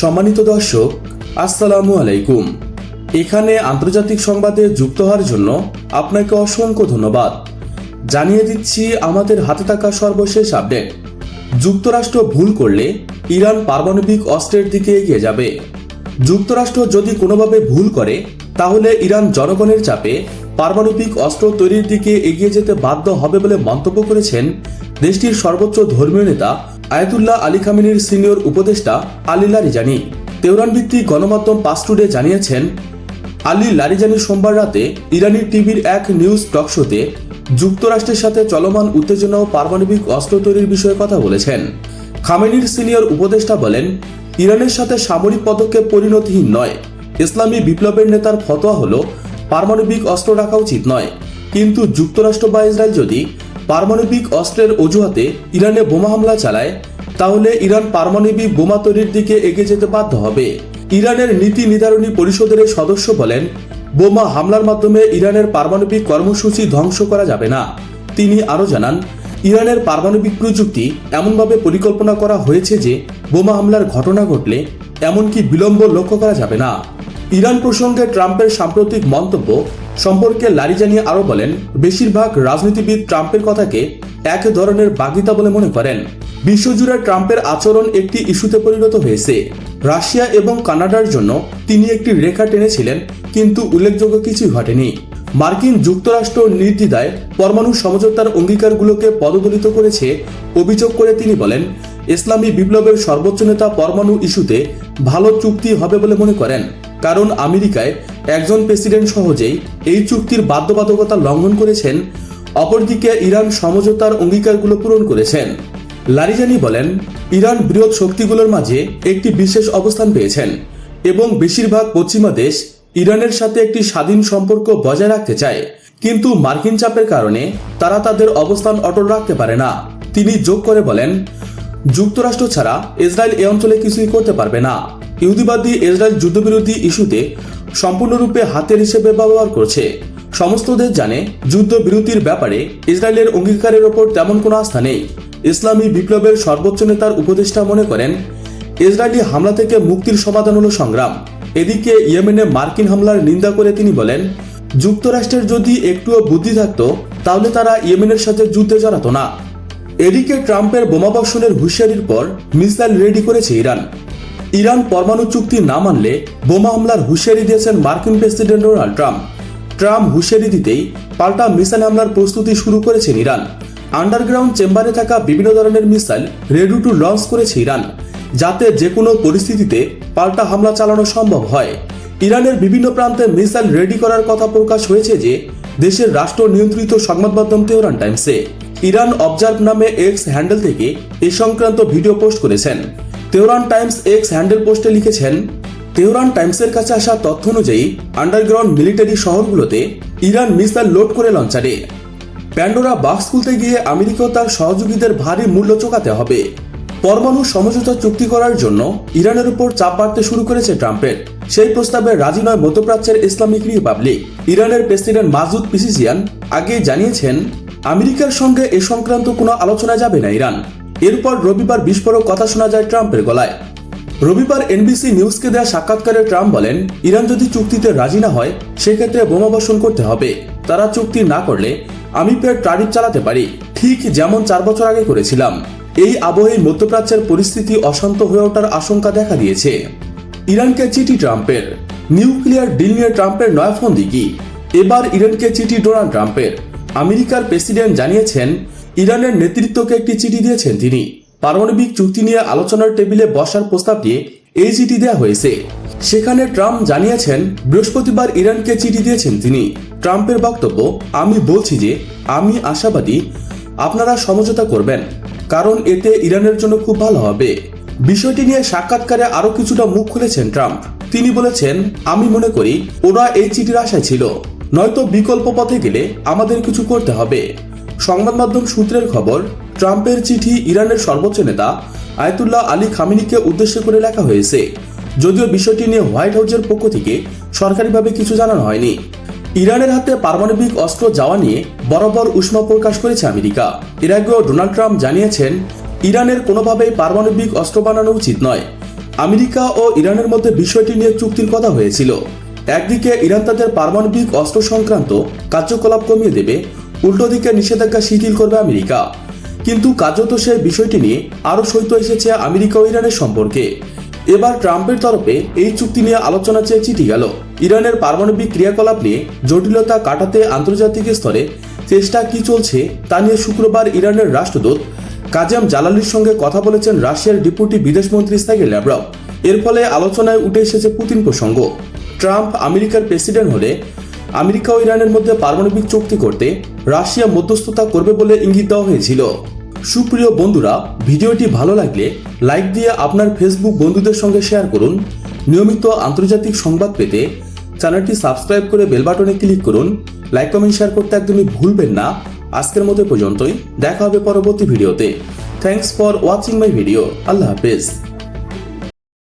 সম্মানিত দর্শক, আসসালামু আলাইকুম। এখানে আন্তর্জাতিক সংবাদে যুক্ত হওয়ার জন্য আপনাকে অসংখ্য ধন্যবাদ। জানিয়ে দিচ্ছি আমাদের হাতে থাকা সর্বশেষ আপডেট। যুক্তরাষ্ট্র ভুল করলে ইরান পারমাণবিক অস্ত্রের দিকে এগিয়ে যাবে। যুক্তরাষ্ট্র যদি কোনোভাবে ভুল করে, তাহলে ইরান জনগণের চাপে পারমাণবিক অস্ত্র তৈরির দিকে এগিয়ে যেতে বাধ্য হবে বলে মন্তব্য করেছেন দেশটির সর্বোচ্চ ধর্মীয় নেতা আয়াতুল্লাহ আলী খামিনীর সিনিয়র উপদেষ্টা আলী লারিজানি। তেহরান ভিত্তিক গণমাধ্যম পাস টুডে জানিয়েছেন, আলী লারিজানি সোমবার রাতে ইরানি টিভির এক নিউজ টক শোতে যুক্তরাষ্ট্রের সাথে চলমান উত্তেজনা ও পারমাণবিক অস্ত্র তৈরির বিষয়ে কথা বলেছেন। খামেনির সিনিয়র উপদেষ্টা বলেন, ইরানের সাথে সামরিক পদক্ষেপ পরিণতিহীন নয়। ইসলামী বিপ্লবের নেতার ফতোয়া হল, পারমাণবিক অস্ত্র রাখা উচিত নয়। কিন্তু যুক্তরাষ্ট্র বা ইসরায়েল যদি পারমাণবিক অস্ত্রের অজুহাতে ইরানে বোমা হামলা চালায়, তাহলে ইরান পারমাণবিক বোমা তৈরির দিকে এগিয়ে যেতে বাধ্য হবে। ইরানের নীতি নির্ধারণী পরিষদের সদস্য বলেন, বোমা হামলার মাধ্যমে ইরানের পারমাণবিক কর্মসূচি ধ্বংস করা যাবে না। তিনি আরও জানান, ইরানের পারমাণবিক প্রযুক্তি এমনভাবে পরিকল্পনা করা হয়েছে যে বোমা হামলার ঘটনা ঘটলে এমনকি বিলম্ব লক্ষ্য করা যাবে না। ইরান প্রসঙ্গে ট্রাম্পের সাম্প্রতিক মন্তব্য সম্পর্কে লারিজানি আরও বলেন, বেশিরভাগ রাজনীতিবিদ ট্রাম্পের কথাকে এক ধরনের বাগিতা বলে মনে করেন। বিশ্বজুড়ে ট্রাম্পের আচরণ একটি ইস্যুতে পরিণত হয়েছে। রাশিয়া এবং কানাডার জন্য তিনি একটি রেখা টেনেছিলেন, কিন্তু উল্লেখযোগ্য কিছুই ঘটেনি। মার্কিন যুক্তরাষ্ট্র নির্দ্বিধায় পরমাণু সমঝোতার অঙ্গীকারগুলোকে পদদলিত করেছে। অভিযোগ করে তিনি বলেন, ইসলামী বিপ্লবের সর্বোচ্চ নেতা পরমাণু ইস্যুতে ভালো চুক্তি হবে বলে মনে করেন। কারণ আমেরিকায় একজন প্রেসিডেন্ট সহজেই এই চুক্তির বাধ্যবাধকতা লঙ্ঘন করেছেন, অপরদিকে ইরান সমঝোতার অঙ্গীকারগুলো পূরণ করেছেন। লারিজানি বলেন, ইরান বৃহৎ শক্তিগুলোর মাঝে একটি বিশেষ অবস্থান পেয়েছেন এবং বেশিরভাগ পশ্চিমা দেশ ইরানের সাথে একটি স্বাধীন সম্পর্ক বজায় রাখতে চায়। কিন্তু মার্কিন চাপের কারণে তারা তাদের অবস্থান অটল রাখতে পারে না। তিনি যোগ করে বলেন, যুক্তরাষ্ট্র ছাড়া ইসরায়েল এ অঞ্চলে কিছুই করতে পারবে না। ইহুদিবাদী ইসরায়েল যুদ্ধবিরোধী ইস্যুতে সম্পূর্ণরূপে হাতের হিসেবে ব্যবহার করছে। সমস্ত দেশ জানে যুদ্ধবিরতির ব্যাপারে ইসরায়েলের অঙ্গীকারের ওপর তেমন কোনো আস্থা নেই। ইসলামী বিপ্লবের সর্বোচ্চ নেতার উপদেষ্টা মনে করেন, ইসরায়েলি হামলা থেকে মুক্তির সমাধান হলো সংগ্রাম। এদিকে ইয়েমেনে মার্কিন হামলার নিন্দা করে তিনি বলেন, যুক্তরাষ্ট্রের যদি একটুও বুদ্ধি থাকতো, তাহলে তারা ইয়েমেনের সাথে যুদ্ধে জড়াতো না। এদিকে ট্রাম্পের বোমাবর্ষণের হুঁশিয়ারির পর মিসাইল রেডি করেছে ইরান। ইরান পরমাণু চুক্তি না মানলে বোমা হামলার হুঁশিয়ারি দিয়েছেন মার্কিন প্রেসিডেন্ট ডোনাল্ড ট্রাম্প। ট্রাম্প হুঁশিয়ারি দিতেই পাল্টা মিসাইল হামলার প্রস্তুতি শুরু করেছেন ইরান। আন্ডারগ্রাউন্ড চেম্বারে থাকা বিভিন্ন ধরনের মিসাইল রেডু টু লঞ্চ করেছে ইরান, যাতে যে কোনো পরিস্থিতিতে পাল্টা হামলা চালানো সম্ভব হয়। ইরানের বিভিন্ন প্রান্তে মিসাইল রেডি করার কথা প্রকাশ হয়েছে যে, দেশের রাষ্ট্র নিয়ন্ত্রিত সংবাদ মাধ্যম তেহরান টাইমসে। ইরান অবজার্ভ নামে এক্স হ্যান্ডেল থেকে এ সংক্রান্ত ভিডিও পোস্ট করেছেন। তেহরান টাইমস এক্স হ্যান্ডেল পোস্টে লিখেছেন, তেহরান টাইমসের কাছে আসা তথ্য অনুযায়ী, আন্ডারগ্রাউন্ড মিলিটারি শহরগুলোতে ইরান মিসাইল লোড করে লঞ্চারে। প্যান্ডোরা বাক্স খুলতে গিয়ে আমেরিকা তার সহযোগীদের ভারী মূল্য চোকাতে হবে। পরমাণু সমঝোতা চুক্তি করার জন্য ইরানের উপর চাপ বাড়তে শুরু করেছে ট্রাম্পের। সেই প্রস্তাবে রাজি নয় মধ্যপ্রাচ্যের ইসলামিক রিপাবলিক। ইরানের প্রেসিডেন্ট মাসুদ পিসিসিয়ান আগে জানিয়েছেন, আমেরিকার সঙ্গে এ সংক্রান্ত কোনো আলোচনা যাবে না ইরান। এরপর রবিবার বিস্ফোরক কথা শোনা যায় ট্রাম্পের গলায়। রবিবার এনবিসি নিউজকে দেওয়া সাক্ষাৎকারে ট্রাম্প বলেন, ইরান যদি চুক্তিতে রাজি না হয়, সেক্ষেত্রে বোমাবর্ষণ করতে হবে। তারা চুক্তি না করলে আমি ফের ট্রারিফ চালাতে পারি, ঠিক যেমন চার বছর আগে করেছিলাম। এই আবহে মধ্যপ্রাচ্যের পরিস্থিতি অশান্ত হয়ে ওঠার আশঙ্কা দেখা দিয়েছে। ইরানকে চিঠি ট্রাম্পের। নিউক্লিয়ার ডিল নিয়ে ট্রাম্পের নয়া ফন্দি কি এবার ইরানকে চিঠি ডোনাল্ড ট্রাম্পের। আমেরিকার প্রেসিডেন্ট জানিয়েছেন ইরানের নেতৃত্বকে একটি চিঠি দিয়েছেন তিনি। পারমাণবিক চুক্তি নিয়ে আলোচনার টেবিলে বসার প্রস্তাব দিয়ে এই চিঠি দেওয়া হয়েছে। সেখানে ট্রাম্প জানিয়েছেন, বৃহস্পতিবার ইরানকে চিঠি দিয়েছেন তিনি। ট্রাম্পের বক্তব্য, আমি বলছি যে, আমি আশাবাদী আপনারা সমঝোতা করবেন, কারণ এতে ইরানের জন্য খুব ভালো হবে। বিষয়টি নিয়ে সাক্ষাৎকারে আরও কিছুটা মুখ খুলেছেন ট্রাম্প। তিনি বলেছেন, আমি মনে করি, ওরা এই চিঠির আশায় ছিল। নয়তো বিকল্প পথে গেলে আমাদের কিছু করতে হবে। সংবাদ মাধ্যম সূত্রের খবর, ট্রাম্পের চিঠি ইরানের সর্বোচ্চ নেতা আয়তুল্লাহ আলী খামিনিকে উদ্দেশ্য করে লেখা হয়েছে। যদিও বিষয়টি নিয়ে হোয়াইট হাউসের পক্ষ থেকে সরকারিভাবে কিছু জানানো হয়নি। ইরানের হাতে পারমাণবিক অস্ত্র যাওয়া নিয়ে বরাবর উষ্ম প্রকাশ করেছে আমেরিকা। এর আগেও ডোনাল্ড ট্রাম্প জানিয়েছেন, ইরানের কোনোভাবেই পারমাণবিক অস্ত্র বানানো উচিত নয়। আমেরিকা ও ইরানের মধ্যে বিষয়টি নিয়ে চুক্তির কথা হয়েছিল। একদিকে ইরান তাদের পারমাণবিক অস্ত্র সংক্রান্ত কার্যকলাপ কমিয়ে দেবে উল্টো দিকে নিষেধাজ্ঞা শিথিল করবে আমেরিকা। কিন্তু কার্যত সেই বিষয়টি নিয়ে আরও সৈত এসেছে আমেরিকা ও ইরানের সম্পর্কে। এবার ট্রাম্পের তরফে এই চুক্তি নিয়ে আলোচনা চেয়ে চিঠি গেল। ইরানের পারমাণবিক ক্রিয়াকলাপ নিয়ে জটিলতা কাটাতে আন্তর্জাতিক স্তরে চেষ্টা কি চলছে তা নিয়ে শুক্রবার ইরানের রাষ্ট্রদূত কাজেম জালালির সঙ্গে কথা বলেছেন রাশিয়ার ডেপুটি বিদেশমন্ত্রী সাইগে ল্যাব্রাভ এর ফলে আলোচনায় উঠে এসেছে পুতিন প্রসঙ্গ। ট্রাম্প আমেরিকার প্রেসিডেন্ট হলে আমেরিকা ও ইরানের মধ্যে পারমাণবিক চুক্তি করতে রাশিয়া মধ্যস্থতা করবে বলে ইঙ্গিত দেওয়া হয়েছিল। সুপ্রিয় বন্ধুরা, ভিডিওটি ভালো লাগলে লাইক দিয়ে আপনার ফেসবুক বন্ধুদের সঙ্গে শেয়ার করুন। নিয়মিত আন্তর্জাতিক সংবাদ পেতে চ্যানেলটি সাবস্ক্রাইব করে বেল বাটনে ক্লিক করুন। লাইক, কমেন্ট, শেয়ার করতে একদমই ভুলবেন না। আজকের মতো পর্যন্তই। দেখা হবে পরবর্তী ভিডিওতে। Thanks for watching my video আল্লাহ হাফেজ।